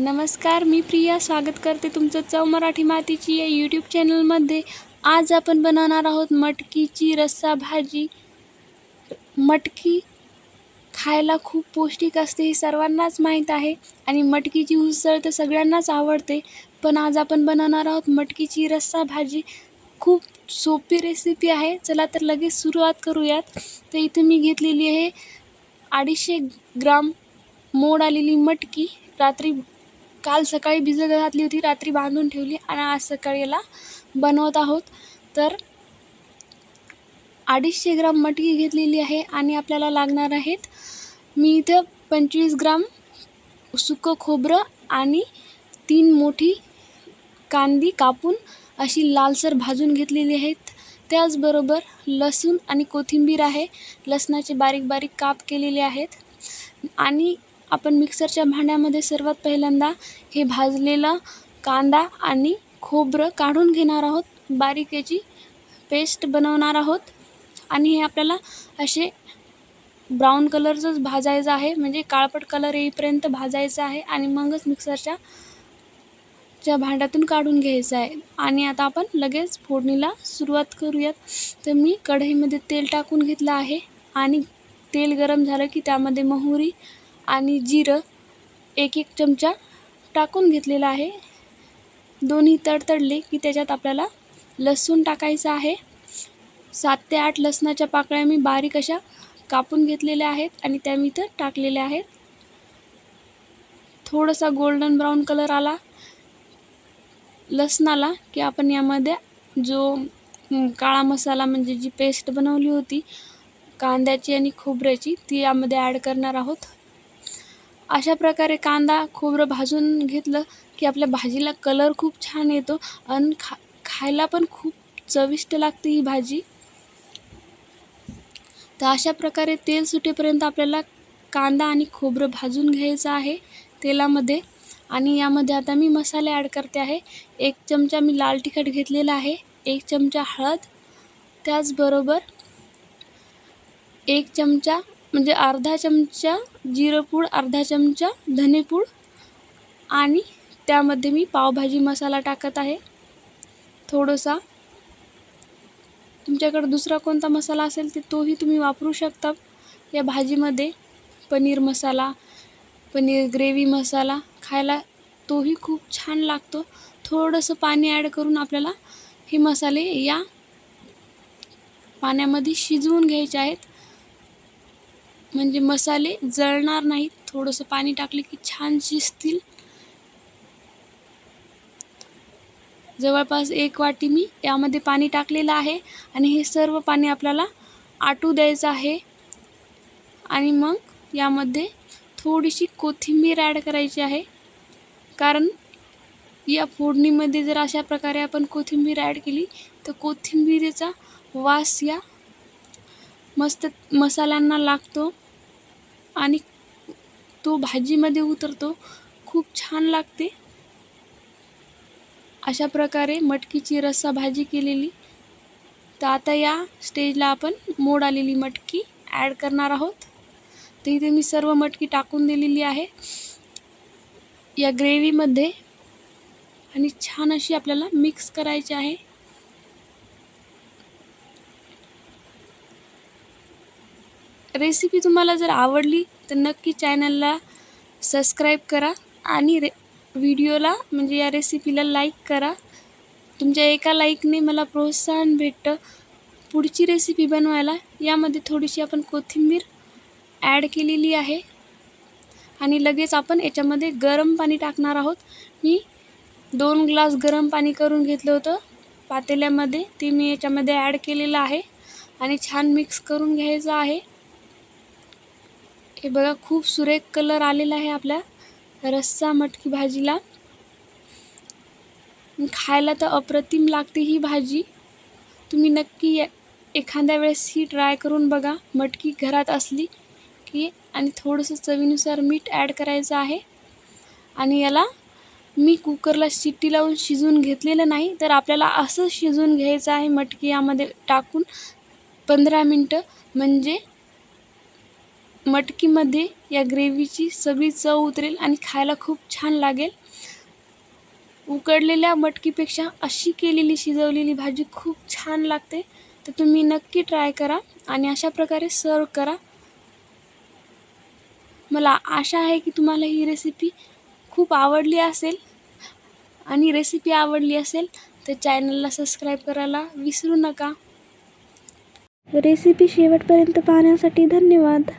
नमस्कार मी प्रिया. स्वागत करते तुमचं चव मराठी मातीची या यूट्यूब चॅनलमध्ये आज आपण बनवणार आहोत मटकीची रस्सा भाजी. मटकी खायला खूप पौष्टिक असते हे सर्वांनाच माहीत आहे आणि मटकीची उसळ तर सगळ्यांनाच आवडते. पण आज आपण बनवणार आहोत मटकीची रस्सा भाजी. खूप सोपी रेसिपी आहे. चला तर लगेच सुरुवात करूयात. तर इथे मी घेतलेली आहे अडीचशे ग्राम मोड आलेली मटकी. रात्री काल सकाळी भिजत घातली होती रात्री बांधून ठेवली आणि आज सकाळी याला बनवत आहोत. तर अडीचशे ग्राम मटकी घेतलेली आहे आणि आपल्याला लागणार आहेत मी इथं पंचवीस ग्राम सुकं खोबरं आणि तीन मोठी कांदी कापून अशी लालसर भाजून घेतलेली आहेत. त्याचबरोबर लसूण आणि कोथिंबीर आहे. लसणाचे बारीक बारीक काप केलेले आहेत. आणि आपण मिक्सरच्या भांड्यामध्ये सर्वात पहिल्यांदा हे भाजलेलं कांदा आणि खोबरं काढून घेणार आहोत. बारीक याची पेस्ट बनवणार आहोत. आणि हे आपल्याला असे ब्राऊन कलरचंच भाजायचं आहे. म्हणजे काळपट कलर येईपर्यंत भाजायचं आहे आणि मगच मिक्सरच्या च्या भांड्यातून काढून घ्यायचं आहे. आणि आता आपण लगेच फोडणीला सुरुवात करूयात. तर मी कढईमध्ये तेल टाकून घेतलं आहे. आणि तेल गरम झालं की त्यामध्ये मोहरी आणि जिरं एक एक चमचा टाकून घेतलेला आहे. दोन्ही तडतडले की त्याच्यात आपल्याला लसूण टाकायचं आहे. सात ते आठ लसणाच्या पाकळ्या मी बारीक अशा कापून घेतलेल्या आहेत आणि त्या मी इथं टाकलेल्या आहेत. थोडासा गोल्डन ब्राऊन कलर आला लसणाला की आपण यामध्ये जो काळा मसाला म्हणजे जी पेस्ट बनवली होती कांद्याची आणि खोबऱ्याची ती यामध्ये ॲड करणार आहोत. अशा प्रकारे कांदा खोबरं भाजून घेतलं की आपल्या भाजीला कलर खूप छान येतो आणि खा खायला पण खूप चविष्ट लागते ही भाजी. तर अशा प्रकारे तेल सुटेपर्यंत आपल्याला कांदा आणि खोबरं भाजून घ्यायचं आहे तेलामध्ये. आणि यामध्ये आता मी मसाले ॲड करते आहे. एक चमचा मी लाल तिखट घेतलेला आहे एक चमचा हळद त्याचबरोबर एक चमचा म्हणजे अर्धा चमचा जिरंपूड अर्धा चमचा धनेपूड आणि त्यामध्ये मी पावभाजी मसाला टाकत आहे. थोडंसा. तुमच्याकडे दुसरा कोणता मसाला असेल तर तोही तुम्ही वापरू शकता. या भाजीमध्ये पनीर मसाला पनीर ग्रेव्ही मसाला खायला तोही खूप छान लागतो. थोडंसं पाणी ॲड करून आपल्याला हे मसाले या पाण्यामध्ये शिजवून घ्यायचे आहेत. म्हणजे मसाले जळणार नाहीत. थोडंसं पाणी टाकले की छान शिजतील जवळपास एक वाटी मी यामध्ये पाणी टाकलेलं आहे आणि हे सर्व पाणी आपल्याला आटू द्यायचं आहे. आणि मग यामध्ये थोडीशी कोथिंबीर ॲड करायची आहे. कारण या फोडणीमध्ये जर अशा प्रकारे आपण कोथिंबीर ॲड केली तर कोथिंबीरीचा वास या मस्त मसाल्यांना लागतो. आणि तो भाजीमध्ये उतरतो. खूप छान लागते. अशा प्रकारे मटकीची रस्सा भाजी केलेली. तर आता या स्टेजला आपण मोड आलेली मटकी ॲड करणार आहोत. तर इथे मी सर्व मटकी टाकून दिलेली आहे. या ग्रेव्हीमध्ये आणि छान अशी आपल्याला मिक्स करायची आहे. रेसिपी तुम्हाला जर आवडली तर नक्की चॅनलला सबस्क्राईब करा आणि रे व्हिडिओला म्हणजे या रेसिपीला लाईक करा. तुमच्या एका लाईकने मला प्रोत्साहन भेटतं पुढची रेसिपी बनवायला. यामध्ये थोडीशी आपण कोथिंबीर ॲड केलेली आहे. आणि लगेच आपण याच्यामध्ये गरम पाणी टाकणार आहोत. मी दोन ग्लास गरम पाणी करून घेतलं होतं. पातेल्यामध्ये ते मी याच्यामध्ये ॲड केलेलं आहे. आणि छान मिक्स करून घ्यायचं आहे. हे बघा खूप सुरेख कलर आलेला आहे आपल्या रस्सा मटकी भाजीला. खायला तर अप्रतिम लागते ही भाजी. तुम्ही नक्की एखाद्या वेळेस ही ट्राय करून बघा मटकी घरात असली की. आणि थोडंसं चवीनुसार मीठ ॲड करायचं आहे. आणि याला मी कुकरला शिट्टी लावून शिजवून घेतलेलं नाही तर आपल्याला असं शिजवून घ्यायचं आहे मटकी यामध्ये टाकून पंधरा मिनटं. म्हणजे मटकीमध्ये या ग्रेव्हीची सगळी चव उतरेल आणि खायला खूप छान लागेल. उकडलेल्या मटकीपेक्षा अशी केलेली शिजवलेली भाजी खूप छान लागते. तर तुम्ही नक्की ट्राय करा आणि अशा प्रकारे सर्व करा. मला आशा आहे की तुम्हाला ही रेसिपी खूप आवडली असेल. आणि रेसिपी आवडली असेल तर चॅनलला सबस्क्राईब करायला विसरू नका. रेसिपी शेवटपर्यंत पाहण्यासाठी धन्यवाद.